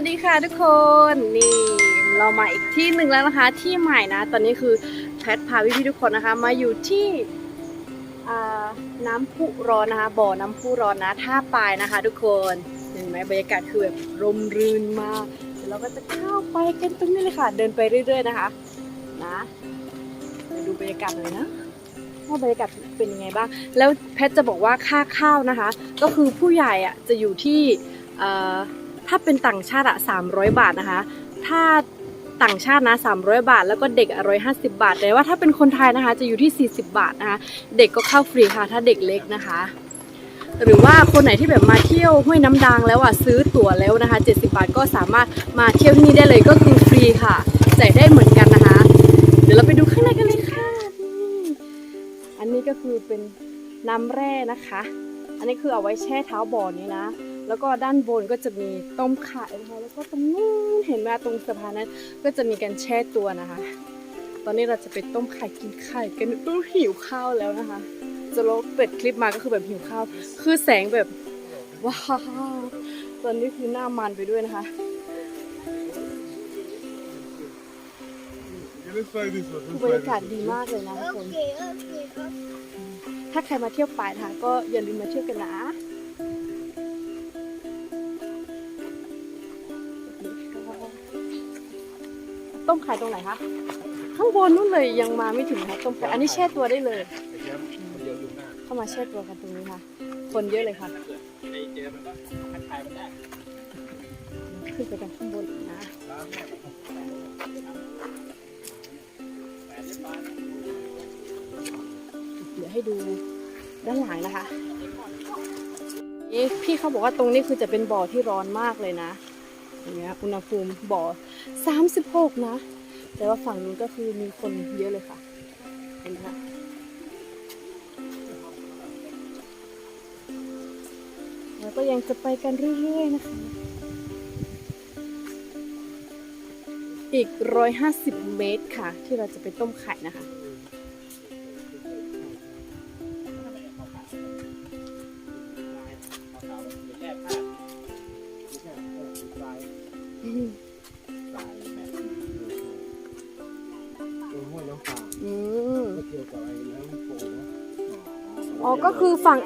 วัสดีค่ะทุกคนนี่เรามาอีกที่หนึ่งแล้วนะคะ ที่ใหม่นะ ตอนนี้คือแพทพาพี่ๆทุกคนนะคะ มาอยู่ที่น้ำพุร้อนนะคะ บ่อน้ำพุร้อนนะท่าปลายนะคะ ทุกคนเห็นไหมบรรยากาศคือแบบร่มรื่นมากเดี๋ยวเราก็จะเข้าไปกันตรงนี้เลยค่ะ เดินไปเรื่อย ๆนะคะ นะดูบรรยากาศหน่อยนะว่าบรรยากาศเป็นยังไงบ้าง แล้วแพทจะบอกว่าค่าข้าวนะคะ ก็คือผู้ใหญ่อะจะอยู่ที่อ่อ ถ้าเป็นต่างชาติอะ300 บาทนะคะ ถ้าต่างชาตินะ 300 บาท แล้วก็เด็กอะ150บาท แต่ว่าถ้าเป็นคนไทยนะคะ จะอยู่ที่ 40 บาทนะคะ เด็กก็เข้าฟรีค่ะ ถ้าเด็กเล็กนะคะ หรือว่าคนไหนที่แบบมาเที่ยวห้วยน้ำดังแล้วอะซื้อตั๋วแล้วนะคะ 70 บาทก็สามารถมาเที่ยวที่นี่ได้เลยก็คือฟรีค่ะจ่ายได้เหมือนกันนะคะ เดี๋ยวเราไปดูข้างในกันเลยค่ะอันนี้ก็คือเป็นน้ำแร่นะคะ อันนี้คือเอาไว้แช่เท้าบ่อนี้นะ แล้วก็ด้านบนก็จะมีต้มไข่นะคะแล้วก็ตรงนู้นเห็นไหมตรงสะพานนั้นก็จะมีการแช่ตัวนะคะ ตอนนี้เราจะไปต้มไข่กินไข่กันก็หิวข้าวแล้วนะคะ จะลบเปิดคลิปมาก็คือแบบหิวข้าว คือแสงแบบว้าวตอนนี้คือหน้ามันไปด้วยนะคะ Let's try this one. คื Let's อบรร try ยากาศ this ดี one. มากเลยนะทุกคน Okay, okay, okay. ถ้าใครมาเที่ยวปลายทางก็อย่าลืมมาเที่ยวกันนะ ต้มไข่ตรงไหนคะข้างบนนู่นเลยยังมาไม่ถึงค่ะต้มไข่อันนี้แช่ตัวได้เลย เข้ามาแช่ตัวกันตรงนี้ค่ะคนเยอะเลยค่ะขึ้นไปกันข้างบนอีกนะเดี๋ยวให้ดูด้านหลังนะคะนี่พี่เขาบอกว่าตรงนี้คือจะเป็นบ่อที่ร้อนมากเลยนะ อย่างเงี้ยอุณหภูมิบ่อ 36 นะ แต่ว่าฝั่งนู้นก็คือมีคนเยอะเลยค่ะ เห็นไหมคะแล้วก็ยังจะไปกันเรื่อยๆนะคะ อีก 150 เมตรค่ะ ที่เราจะไปต้มไข่นะคะ ยวกับไอ้น้ำโขงอ๋อก็คือฝั่ง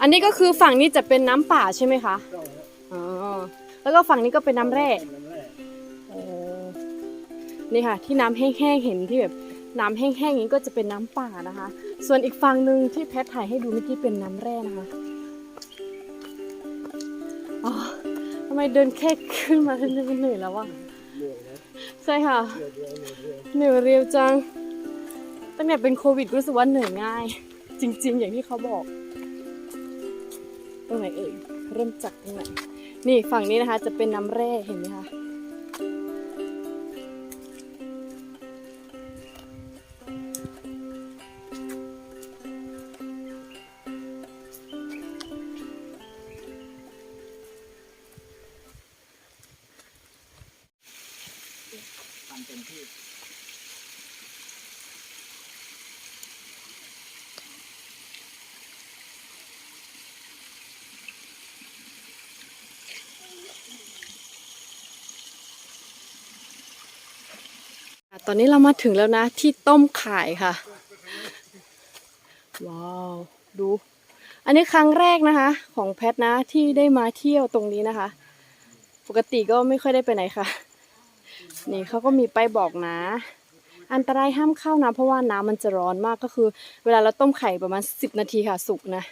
อันนี้ก็คือฝั่งนี้จะเป็นน้ำป่าใช่ไหมคะเจ้าฮะอ๋อแล้วก็ฝั่งนี้ก็เป็นน้ำแร่ น้ำแร่โอ้นี่ค่ะ ที่น้ำแห้งๆเห็นที่แบบน้ำแห้งๆอย่างนี้ก็จะเป็นน้ำป่านะคะ ส่วนอีกฝั่งหนึ่งที่แพทถ่ายให้ดูเมื่อกี้เป็นน้ำแร่นะคะอ๋อทำไมเดินแค่ขึ้นมาเรื่อยๆเหนื่อยแล้ววะเหนื่อยนะใช่ค่ะเหนื่อยเดียวเหนื่อยเดียวเหนื่อยเรียวจัง ตั้งแต่เป็นโควิดรู้สึกว่าเหนื่อยง่าย จริง ๆ อย่างที่เขาบอกตรงไหนเอ่ยเริ่มจากตรงไหนนี่ฝั่งนี้นะคะจะเป็นน้ำแร่เห็นไหมคะ ตอนนี้เรามาถึงแล้วนะ ที่ต้มไข่ค่ะ ว้าว ดู อันนี้ครั้งแรกนะคะ ของแพทนะที่ได้มาเที่ยวตรงนี้นะคะ ปกติก็ไม่ค่อยได้ไปไหนค่ะ นี่เขาก็มีป้ายบอกนะ อันตรายห้ามเข้านะเพราะว่าน้ำมันจะร้อนมากก็คือ เวลาเราต้มไข่ประมาณสิบนาทีค่ะสุกนะ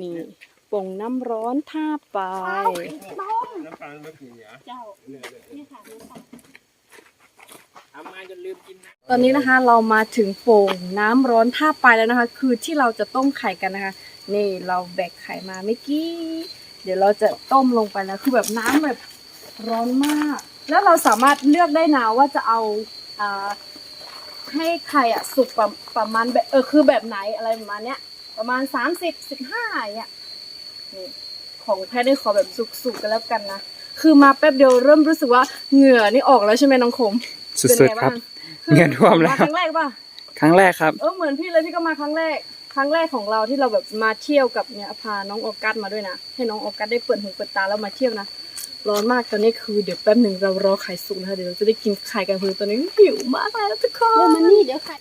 นี่ ปงน้ำร้อนท่าปลายน้ำปลาน้ำผีอะเจ้าเหนื่อยเลยนี่ค่ะน้ำปลาทำมาจนลืมกินนะตอนนี้นะคะเรามาถึงโป่งน้ำร้อนท่าปลายแล้วนะคะ คือที่เราจะต้มไข่กันนะคะ นี่เราแบกไข่มาเมื่อกี้ เดี๋ยวเราจะต้มลงไปแล้วคือแบบน้ำแบบร้อนมาก แล้วเราสามารถเลือกได้นะว่าจะเอาอ่าให้ไข่อะสุกประประมาณแบบเออคือแบบไหนอะไรประมาณเนี้ยประมาณสามสิบสิบห้าอย่างเงี้ย นี่ของแพทย์นี่ขอแบบสุกๆกันแล้วกันนะ คือมาแป๊บเดียวเริ่มรู้สึกว่าเหงื่อนี่ออกแล้วใช่ไหมน้องคมสุดๆครับเป็นไงางเหงื่อท่วมแล้วาครั้งแรกป่ะครั้งแรกครับเออเหมือนพี่เลยพี่ก็มาครั้งแรก ครั้งแรกของเราที่เราแบบมาเที่ยวกับเนี่ยพาน้องออกัสมาด้วยนะให้น้องออกัสได้เปิดหูเปิดตาแล้วมาเที่ยวนะร้อนมากตอนนี้คือเดี๋ยวแป๊บหนึ่งเรารอไข่สุกนะคะเดี๋ยวเราจะได้กินไข่กันคือตอนนี้หิวมากเลยทุกคเดี๋ยวนมันนี่เดี๋ยวค่ะ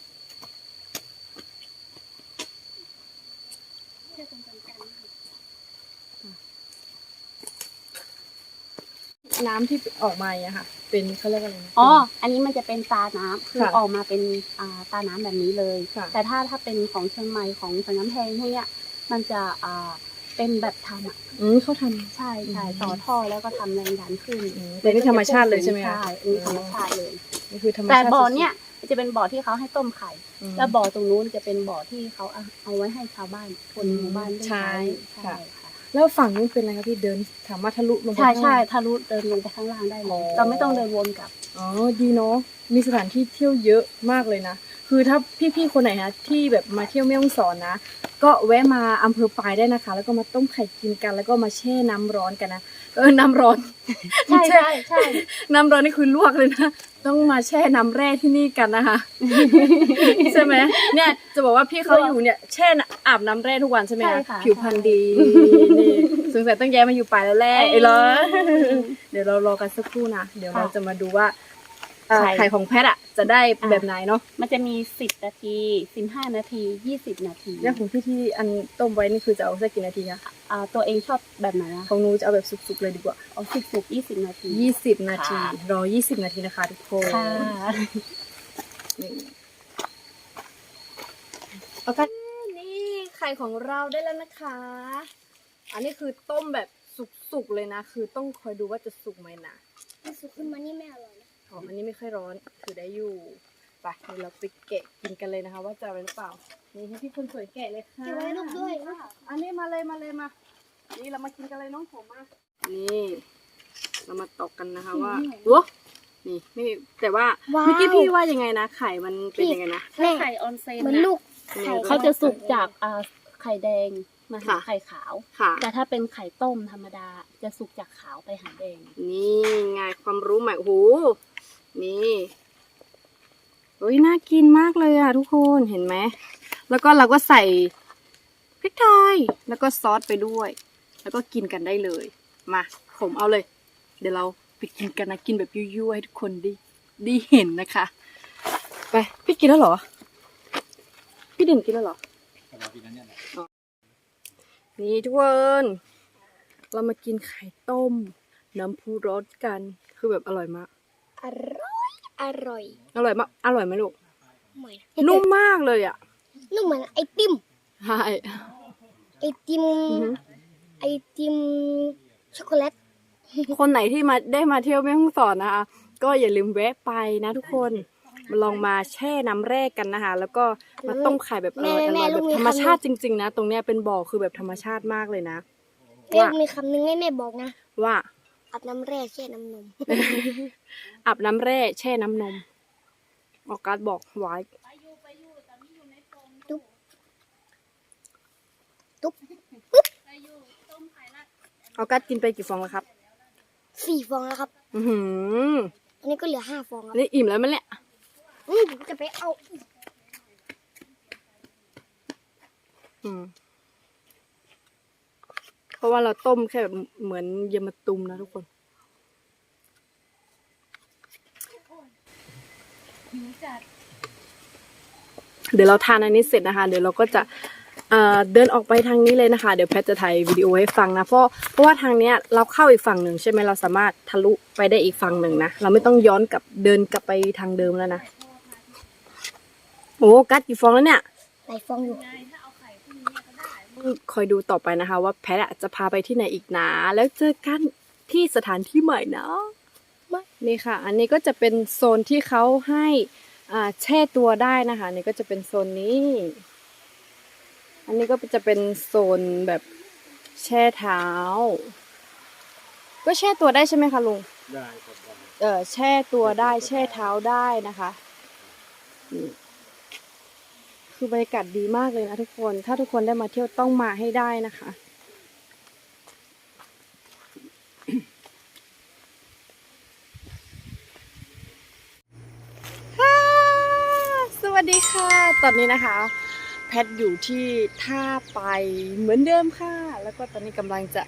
น้ำที่ออกมาเนี่ยค่ะ เป็นเขาเรียกว่าอะไรนะอ๋อ อันนี้มันจะเป็นตาน้ำคือค่ะออกมาเป็นอ่าตาน้ำแบบนี้เลย ค่ะ แต่ถ้าถ้าเป็นของเชียงใหม่ของสังน้ำแพงพวกเนี้ยมันจะอ่าเป็นแบบทำอะอืมเขาทำ ใช่ใช่อืม ต่อท่อแล้วก็ทำแรงดันขึ้นอืมแต่นี่ธรรมชาติเลยใช่ไหมคะใช่อันนี้ธรรมชาติเลย นี่คือธรรมชาแต่ติบ่อเนี้ยจะเป็นบ่อที่เขาให้ต้มไข่อืมแล้วบ่อตรงนู้นจะเป็นบ่อที่เขาเอาเอาไว้ให้ชาวบ้านคนหมู่บ้านได้ใช่ใช่ค่ะค่ะ แล้วฝั่งนู้นเป็นอะไรคะพี่เดินถามว่าทะลุลงไปใช่ข้างใช่ล่างทะลุเดินลงไปข้างล่างได้เลอ๋ยอเราไม่ต้องเดินวนกลับ อ๋อดีเนาะมีสถานที่เที่ยวเยอะมากเลยนะ คือถ้าพี่ๆคนไหนนะที่แบบมาเที่ยวแม่ฮ่องสอนนะ ก็แวะมาอำเภอปายได้นะคะ แล้วก็มาต้มไข่กินกัน แล้วก็มาแช่น้ำร้อนกันนะเออน้ำร้อน ใช่ใช่ใช่น้ำร้อนนี่คือลวกเลยนะ ต้องมาแช่น้ำแร่ที่นี่กันนะคะ ใช่ไหมเนี่ยจะบอกว่าพี่เขาอยู่เนี่ยแช่น้ำอาบน้ำแร่ทุกวันใช่ไหมใช่คะค่ะ ผิวพรรณดีนี่สงสัยต้องย้ายมาอยู่ป่ายแล้วแหละไอ้เหรอเดี๋ยวเรารอกันสักครู่นะเดี๋ยวเราจะมาดูว่าเอ่อไข่ ไข่ของแพทย์อะจะได้แบบไหนเนาะมันจะมีสิบนาทีสิบห้านาทียี่สิบนาทีเรื่องของพี่ที่อันต้มไว้นี่คือจะเอาสักกี่นาทีคะ อ่าตัวเองชอบแบบไหนอะของหนูจะเอาแบบสุกๆเลยดีกว่า เอาสิบสุกยี่สิบนาที ยี่สิบนาที ค่ะ รอยี่สิบนาทีนะคะทุกคนค่ะนี่เอากันนี่ไข่ของเราได้แล้วนะคะ อันนี้คือต้มแบบสุกๆเลยนะ คือต้องคอยดูว่าจะสุกไหมนะ มันสุกขึ้นมานี่ไม่อร่อยนะอ๋ออันนี้ไม่ค่อยร้อนถือได้อยู่ ไปเดี๋ยวเราไปแกะกินกันเลยนะคะ ว่าจะอะไรหรือเปล่า นี่ให้พี่คนสวยแกะเลยค่ะเก็บไว้ลูกด้วยอันนี้มาเลยมาเลยมา นี่เรามากินกันเลยน้องผมมา นี่ เรามาตอกกันนะคะว่าโอ้นี่ไม่แต่ว่าว้าวเมื่อกี้พี่ว่ายังไงนะ ไข่มันเป็นยังไงนะแม่ไข่ออนเซนเหมือนน่ะลูกอืมไข่เขาจะสุกจากอ่าไข่แดงมาหาค่ะไข่ขาวค่ะแต่ถ้าเป็นไข่ต้มธรรมดาจะสุกจากขาวไปหาแดง นี่ไงความรู้ใหม่โอ้โหนี่โอ้ยน่ากินมากเลยอะทุกคนเห็นไหมแล้วก็เราก็ใส่พริกไทยแล้วก็ซอสไปด้วย แล้วก็กินกันได้เลย มาผมเอาเลย เดี๋ยวเราไปกินกันนะกินแบบยั่วๆให้ทุกคนได้ได้เห็นนะคะ ไปพี่กินแล้วเหรอ พี่เด่นกินแล้วเหรอนี่ทุกคนเรามากินไข่ต้ม น้ำพุรสกันคือแบบอร่อยมากอร่อย อร่อย อร่อยมากอร่อยไหมลูก เหมือนนุ่มมากเลยอะ นุ่มเหมือนไอติมใช่ไอติมอือหือไอติมช็อกโกแลตคนไหนที่มาได้มาเที่ยวแม่ฮ่องสอนนะคะ ก็อย่าลืมแวะไปนะทุกคนมาลองมาแช่น้ำแร่กันนะคะ แล้วก็มาต้มไข่แบบอร่อยอร่อยแบบธรรมชาติจริง ๆ นะ ตรงเนี้ยเป็นบ่อคือแบบธรรมชาติมากเลยนะแม่ว่ามีคำนึงให้แม่บอกนะว่า อาบน้ำแร่แช่น้ำนม อาบน้ำแร่แช่น้ำนมออกการดบอกไว้ตุ๊บตุ๊บออกการดกินไปกี่ฟองแล้วครับ สี่ฟองแล้วครับ อือหืออันนี้ก็เหลือห้าฟองคอัรับนนี้อิ่มแล้วมั้ยเนี่ยอืมผมจะไปเอาอีกอืม เพราะว่าเราต้มแค่แบบเหมือนเยยมมะตุมนะทุกคนเดี๋ยวเราทานอันนี้เสร็จนะคะ เดี๋ยวเราก็จะเอ่อเดินออกไปทางนี้เลยนะคะ เดี๋ยวแพทจะถ่ายวิดีโอให้ฟังนะ เพราะเพราะว่าทางเนี้ยเราเข้าอีกฝั่งหนึ่งใช่ไหมเราสามารถทะลุไปได้อีกฝั่งหนึ่งนะ เราไม่ต้องย้อนกลับเดินกลับไปทางเดิมแล้วนะ โอ้กัดกี่ฟองแล้วเนี่ยหลายฟองอยู่ คอยดูต่อไปนะคะ ว่าแพทย์อะจะพาไปที่ไหนอีกนะแล้วเจอกันที่สถานที่ใหม่นะนี่ค่ะ อันนี้ก็จะเป็นโซนที่เขาให้อ่าแช่ตัวได้นะคะอันนี่ก็จะเป็นโซนนี้ อันนี้ก็จะเป็นโซนแบบแช่เท้า ก็แช่ตัวได้ใช่ไหมคะลุงได้ครับได้เออแช่ตัวได้แช่เท้าได้นะคะนี่ คือบรรยากาศดีมากเลยนะทุกคน ถ้าทุกคนได้มาเที่ยวต้องมาให้ได้นะคะฮ่าสวัสดีค่ะ ตอนนี้นะคะ แพทอยู่ที่ท่าไปเหมือนเดิมค่ะ แล้วก็ตอนนี้กำลังจะ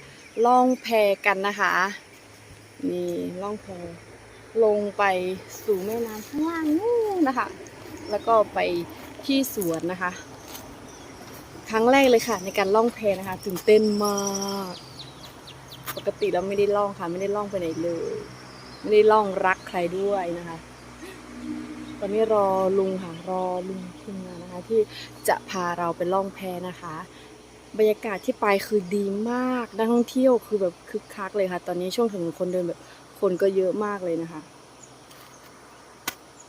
ล่องแพกันนะคะ นี่ล่องแพลงไปสู่แม่น้ำข้างล่างนู่นนะคะ แล้วก็ไป ที่สวนนะคะ ครั้งแรกเลยค่ะ ในการล่องแพนะคะตื่นเต้นมาก ปกติเราไม่ได้ล่องค่ะ ไม่ได้ล่องไปไหนเลย ไม่ได้ล่องรักใครด้วยนะคะ ตอนนี้รอลุงค่ะรอลุงทีมงานนะคะ ที่จะพาเราไปล่องแพนะคะ บรรยากาศที่ไปคือดีมากนักท่องเที่ยวคือแบบคึกคักเลยค่ะ ตอนนี้ช่วงถนนคนเดินแบบคนก็เยอะมากเลยนะคะ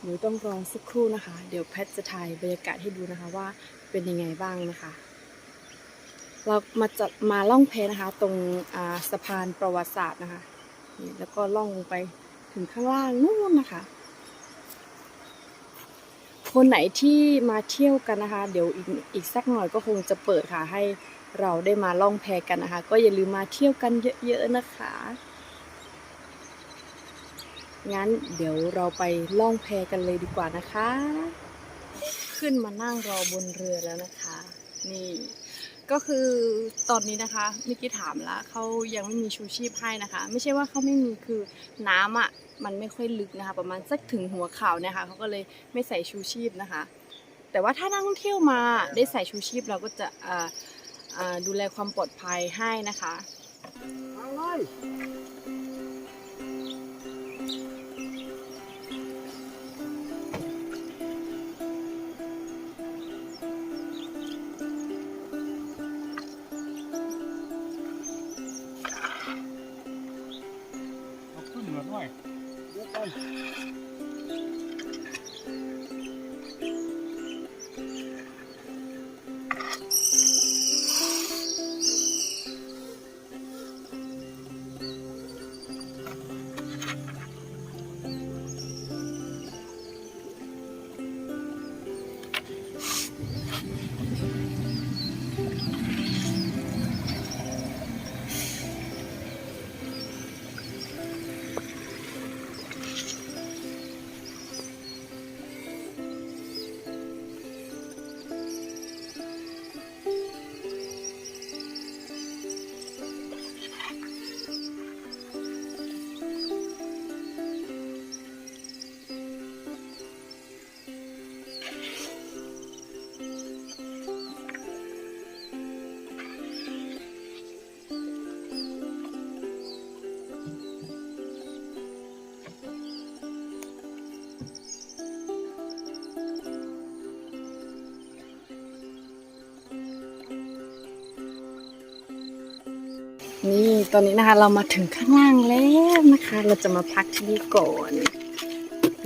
เดี๋ยวต้องรอสักครู่นะคะ เดี๋ยวแพทจะถ่ายบรรยากาศให้ดูนะคะว่าเป็นยังไงบ้างนะคะ เรามาจัดมาล่องแพนะคะ ตรงสะพานประวัติศาสตร์นะคะนี่แล้วก็ล่องลงไปถึงข้างล่างนู่นนะคะ คนไหนที่มาเที่ยวกันนะคะ เดี๋ยวอีกอีกสักหน่อยก็คงจะเปิดค่ะให้เราได้มาล่องแพกันนะคะ ก็อย่าลืมมาเที่ยวกันเยอะๆนะคะ งั้นเดี๋ยวเราไปล่องแพกันเลยดีกว่านะคะ ขึ้นมานั่งรอบนเรือแล้วนะคะ นี่ก็คือตอนนี้นะคะมื่อกี้ถามแล้วเขายังไม่มีชูชีพให้นะคะ ไม่ใช่ว่าเขาไม่มีคือน้ำอะมันไม่ค่อยลึกนะคะ ประมาณสักถึงหัวเข่าเนี่ยค่ะเขาก็เลยไม่ใส่ชูชีพนะคะ แต่ว่าถ้านักท่องเที่ยวมาได้ใส่ชูชีพเราก็จะดูแลความปลอดภัยให้นะคะ เดี๋ยวก่อน ตอนนี้นะคะ เรามาถึงข้างล่างแล้วนะคะ เราจะมาพักที่นี่ก่อน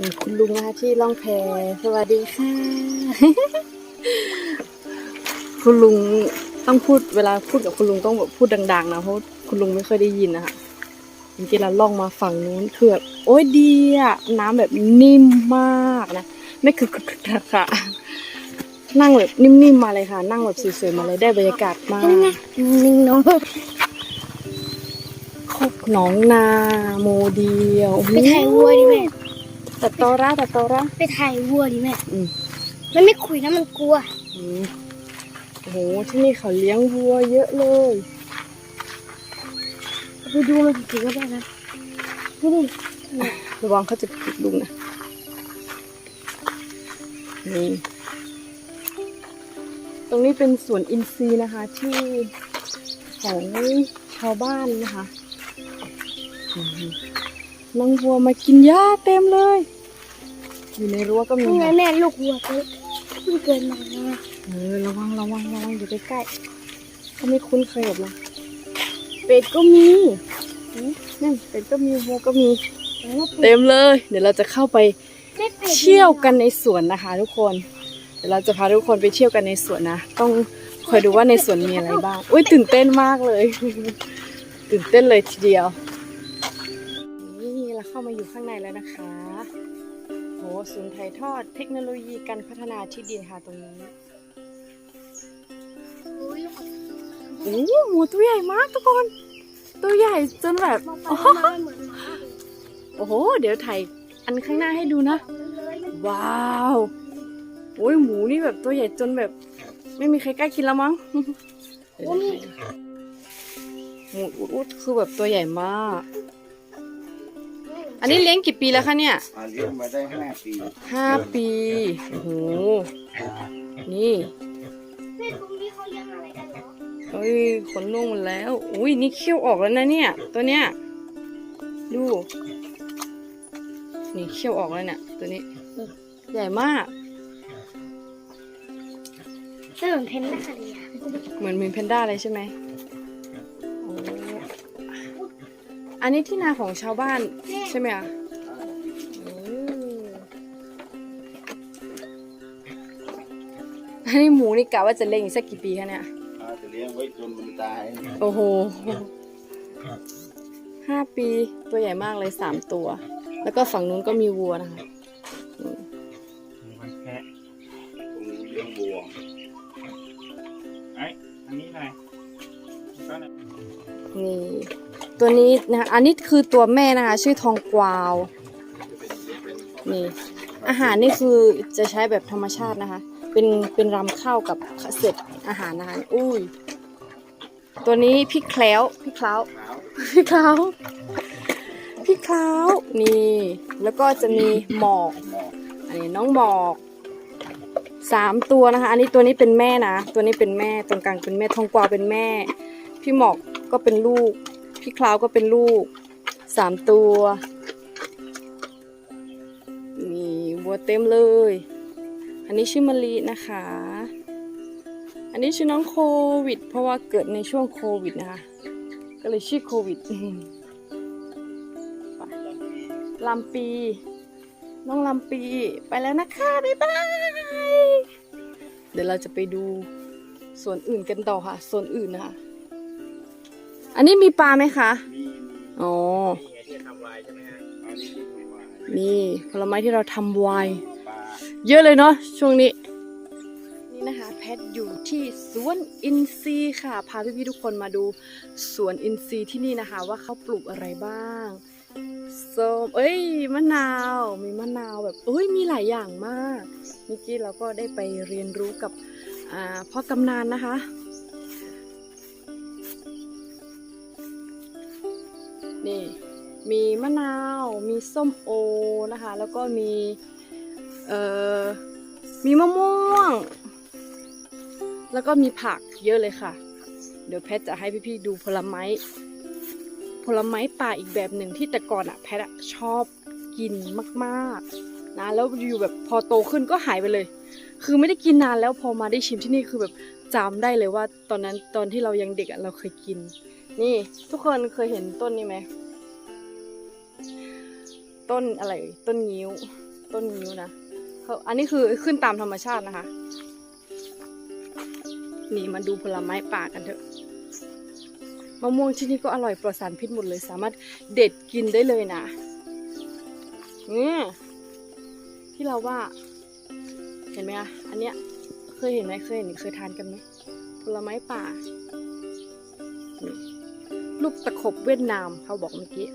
มีคุณลุงนะคะที่ล่องแพสวัสดีค่ะ คุณลุงต้องพูดเวลาพูดกับคุณลุงต้องแบบพูดดัง ๆ นะเพราะคุณลุงไม่ค่อยได้ยินนะคะจริงๆเราล่องมาฝั่งนู้นคือแบบโอ้ยดีอะน้ำแบบนิ่มมากนะไม่คือคือคือค่ะนั่งแบบนิ่มๆมาเลยค่ะ นั่งแบบสวยๆมาเลยได้บรรยากาศมากนิ่งน้อง คอกหนองนาโมเดียวไปถ่ายวัวดิแม่ตัดตอระตัดตอระไปถ่ายวัวดิแม่อืมมันไม่คุยนะมันกลัวอืมโอ้โหที่นี่เขาเลี้ยงวัวเยอะเลยไปดูมันจริงๆก็ได้นะนี่ดิระวังเขาจะผิดลุงนะนี่ตรงนี้เป็นสวนอินทรีย์นะคะที่ของชาวบ้านนะคะอืม น้องวัวมากินหญ้าเต็มเลย อยู่ในรั้วก็มีนี่ไงค่ะแม่ลูกวัวเขาเพิ่งเกิดมานะเออระวังระวังระวังอยู่ใกล้ๆเขาไม่คุ้นเคยกับเราเป็ดก็มีอืมนั่นเป็ดก็มีวัวก็มี เต็มเลย เดี๋ยวเราจะเข้าไปแม่เป็ดเที่ยวกันในสวนนะคะ ทุกคน เดี๋ยวเราจะพาทุกคนไปเที่ยวกันในสวนนะ ต้องคอยดูว่าในสวนมีอะไรบ้าง อุ้ยตื่นเต้นมากเลย ตื่นเต้นเลยทีเดียวนี่เราเข้ามาอยู่ข้างในแล้วนะคะ โหศูนย์ถ่ายทอดเทคโนโลยีการพัฒนาที่ดินค่ะตรงนี้โอ้ยโอ้โหหมูตัวใหญ่มากทุกคน ตัวใหญ่จนแบบมองไปโอ้โหมองมาเหมือนหมาเลยโอ้โห เดี๋ยวถ่ายอันข้างหน้าให้ดูนะเลยว้าวโอ้ยหมูนี่แบบตัวใหญ่จนแบบ ไม่มีใครกล้ากินแล้วมั้งเดี๋ยวนะหมูอุดอุดคือแบบตัวใหญ่มาก อันนี้เลี้ยงกี่ปีแล้วคะเนี่ยอ่าเลี้ยงมาได้ห้าปีห้าปีโอ้โหนี่แม่ตรงนี้เขาเลี้ยงอะไรกันเหรอเอ้ยขนนุ่งหมดแล้ว อุ้ยนี่เขี้ยวออกแล้วนะเนี่ย ตัวเนี้ยดูนี่เขี้ยวออกแล้วเนี่ยตัวนี้ใหญ่มากเสื่อมเพนด้าเลยอะเหมือนมีแพนด้าเลยใช่ไหม อันนี้ที่นาของชาวบ้านใช่ไหมอะโอ้อันนี้หมูนี่กะว่าจะเลี้ยงอีกสักกี่ปีคะเนี่ยอาจะเลี้ยงไว้จนมันตาย โอ้โหห้าปีตัวใหญ่มากเลยสามตัว แล้วก็ฝั่งนู้นก็มีวัวนะคะมันแค่ตรงนี้เลี้ยงวัวไอ้อันนี้อะไรก็นะนี่ ตัวนี้นะคะอันนี้คือตัวแม่นะคะ ชื่อทองกวาวนี่อาหารนี่คือจะใช้แบบธรรมชาตินะคะ เป็นเป็นรำข้าวกับเสร็จอาหารนะคะอุ้ยตัวนี้พี่แคล้วพี่คล้าวพี่คล้าวพี่คล้าวนี่แล้วก็จะมีหมอกหมอกอันนี้น้องหมอกสามตัวนะคะ อันนี้ตัวนี้เป็นแม่นะ ตัวนี้เป็นแม่ตรงกลางเป็นแม่ทองกวาวเป็นแม่ พี่หมอกก็เป็นลูก พี่คลาวก็เป็นลูกสามตัวนี่บัวเต็มเลย อันนี้ชื่อมะลินะคะ อันนี้ชื่อน้องโควิด เพราะว่าเกิดในช่วงโควิดนะคะ ก็เลยชื่อโควิดลำปี น้องลำปีไปแล้วนะคะ บ๊ายบาย เดี๋ยวเราจะไปดูส่วนอื่นกันต่อค่ะ ส่วนอื่นนะคะ อันนี้มีปลาไหมคะ มีอ๋อมีไงที่ทำลายใช่ไหมฮะอันนี้ที่ทำลายนี่ผลไม้ที่เราทำไวน์ปลาเยอะเลยเนาะช่วงนี้ นี่นะคะ แพทอยู่ที่สวนอินทรีย์ค่ะ พาพี่ๆทุกคนมาดูสวนอินทรีย์ที่นี่นะคะ ว่าเขาปลูกอะไรบ้างส้มเอ้ยมะนาวมีมะนาวแบบเอ้ยมีหลายอย่างมากเมื่อกี้เราก็ได้ไปเรียนรู้กับอ่าพ่อกำนานนะคะ นี่มีมะนาว มีส้มโอนะคะ แล้วก็มีเอ่อมีมะม่วง แล้วก็มีผักเยอะเลยค่ะ เดี๋ยวแพทย์จะให้พี่ๆดูผลไม้ผลไม้ป่าอีกแบบหนึ่งที่แต่ก่อนอะแพทย์อะชอบกินมากๆนะแล้วอยู่แบบพอโตขึ้นก็หายไปเลย คือไม่ได้กินนานแล้วพอมาได้ชิมที่นี่คือแบบจำได้เลยว่า ตอนนั้นตอนที่เรายังเด็กอะเราเคยกิน นี่ทุกคนเคยเห็นต้นนี้ไหม ต้นอะไร ต้นงิ้ว ต้นงิ้วนะเขาอันนี้คือขึ้นตามธรรมชาตินะคะ นี่มาดูผลไม้ป่ากันเถอะมะม่วงที่นี่ก็อร่อยปลอดสารพิษหมดเลย สามารถเด็ดกินได้เลยนะเนี่ยที่เราว่า เห็นไหมคะอันเนี้ยเคยเห็นไหมเคยเห็นเคยทานกันไหมผลไม้ป่านี่ ลูกตะขบเวียดนาม เขาบอกเมื่อกี้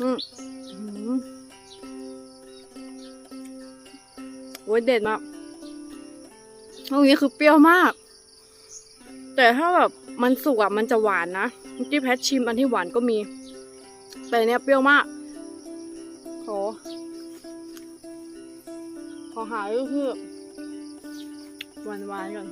อืมอืมโอ้ยเด็ดมากตรงนี้คือเปรี้ยวมาก แต่ถ้าแบบมันสุกอะมันจะหวานนะเมื่อกี้แพทชิมอันที่หวานก็มี แต่เนี้ยเปรี้ยวมากขอขอหาก็คือหวานหวานๆก่อน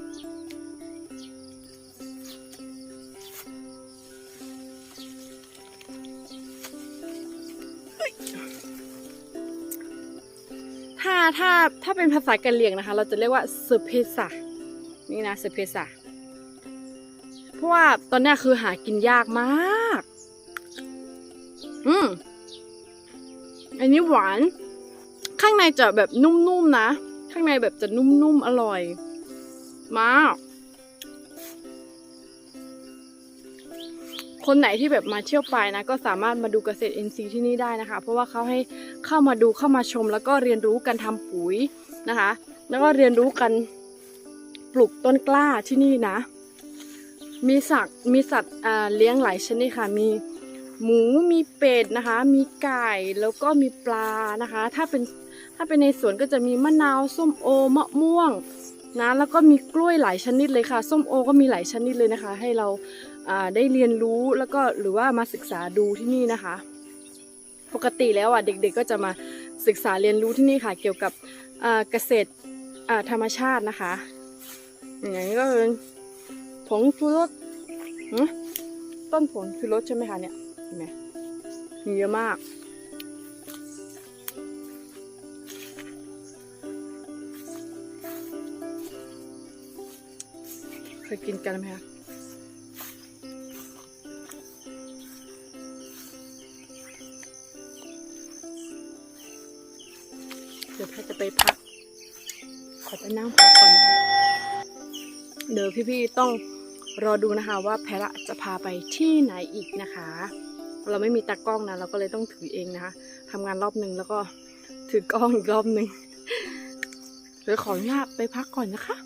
ถ้าถ้าเป็นภาษากะเหรี่ยงนะคะ เราจะเรียกว่าเซเพซานี่นะเซเพซาเพราะว่าตอนนี้คือหากินยากมาก อืมอันนี้หวาน ข้างในจะแบบนุ่มๆนะ ข้างในแบบจะนุ่มๆ อร่อย มาก คนไหนที่แบบมาเที่ยวไปนะ ก็สามารถมาดูเกษตรอินทรีย์ที่นี่ได้นะคะ เพราะว่าเขาให้ เข้ามาดูเข้ามาชม แล้วก็เรียนรู้การทำปุ๋ยนะคะ แล้วก็เรียนรู้กันปลูกต้นกล้าที่นี่นะ มีสัตว์มีสัตว์เลี้ยงหลายชนิดค่ะ มีหมูมีเป็ดนะคะ มีไก่แล้วก็มีปลานะคะ ถ้าเป็นถ้าเป็นในสวนก็จะมีมะนาวส้มโอมะม่วงนะแล้วก็มีกล้วยหลายชนิดเลยค่ะ ส้มโอก็มีหลายชนิดเลยนะคะ ให้เราได้เรียนรู้แล้วก็หรือว่ามาศึกษาดูที่นี่นะคะ ปกติแล้วอะเด็กๆก็จะมาศึกษาเรียนรู้ที่นี่ค่ะ เกี่ยวกับเกษตรธรรมชาตินะคะ อย่างนี้ก็เป็นผงชูรสต้นผงชูรสใช่ไหมคะเนี่ยเห็นไหมมีเยอะมากเคยกินกันไหมคะ นั่งพักก่อนเดี๋ยวพี่ๆต้องรอดูนะคะว่าแพระจะพาไปที่ไหนอีกนะคะ เราไม่มีตากล้องนะเราก็เลยต้องถือเองนะคะทำงานรอบหนึ่งแล้วก็ถือกล้องอีกรอบหนึ่งเดี๋ยวขออนุญาตไปพักก่อนนะคะ